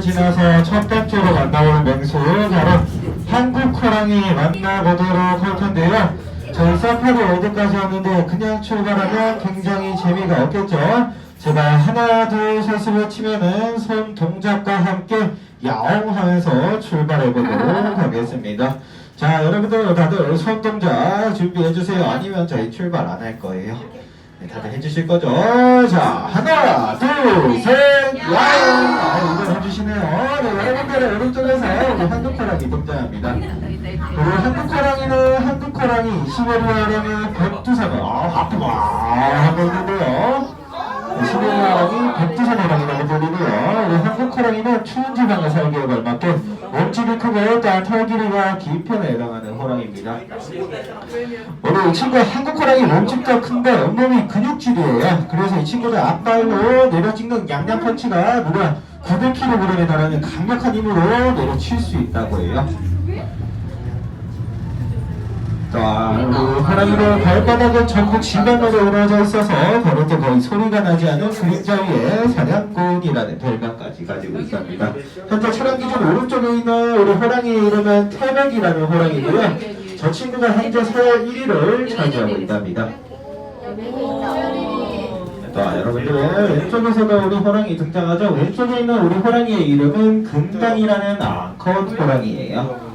지나서 첫 번째로 만나보는 맹수 바로 한국 호랑이 만나보도록 할 텐데요. 저희 사파리 어디까지 왔는데 그냥 출발하면 굉장히 재미가 없겠죠. 제가 하나 둘 셋을 외치면은 손 동작과 함께 야옹 하면서 출발해 보도록 하겠습니다. 자 여러분들 다들 손 동작 준비해 주세요. 아니면 저희 출발 안 할 거예요. 네, 다들 해주실 거죠? 자, 하나, 둘, 셋! 아, 이걸 해주시네요. 네, 여러분들의 오른쪽에서 한국호랑이 등장합니다. 그리고 한국호랑이는 한국호랑이, 시베리아랑은 백두산, 아, 하프가 하고 있는데요. 네, 시베리아랑이 백두산 호랑이라고 불리고요. 우리 한국호랑이는 추운 지방에 살기에 걸맞게 몸집이 크고 또한 털 길이가 긴 편에 해당하는 호랑이입니다. 우리 이 친구 한국 호랑이 몸집도 큰데 온몸이 근육질이에요. 그래서 이 친구들 앞발로 내려 찍는 양양 펀치가 무려 900kg에 달하는 강력한 힘으로 내려칠 수 있다고 해요. 자, 호랑이는 발바닥은 전부 진방으로 우러져 있어서 때 거의 소리가 나지 않은 그림자 위에 사냥꾼이라는 별명까지 가지고 있습니다. 현재 촬영 기준 오른쪽에 있는 우리 호랑이 이름은 태백이라는 호랑이고요. 저 친구가 현재 서열 1위를 차지하고 있답니다. 네, 자, 여러분들, 네, 왼쪽에서 우리 호랑이 등장하죠? 왼쪽에 있는 우리 호랑이의 이름은 금강이라는 아컷 호랑이에요.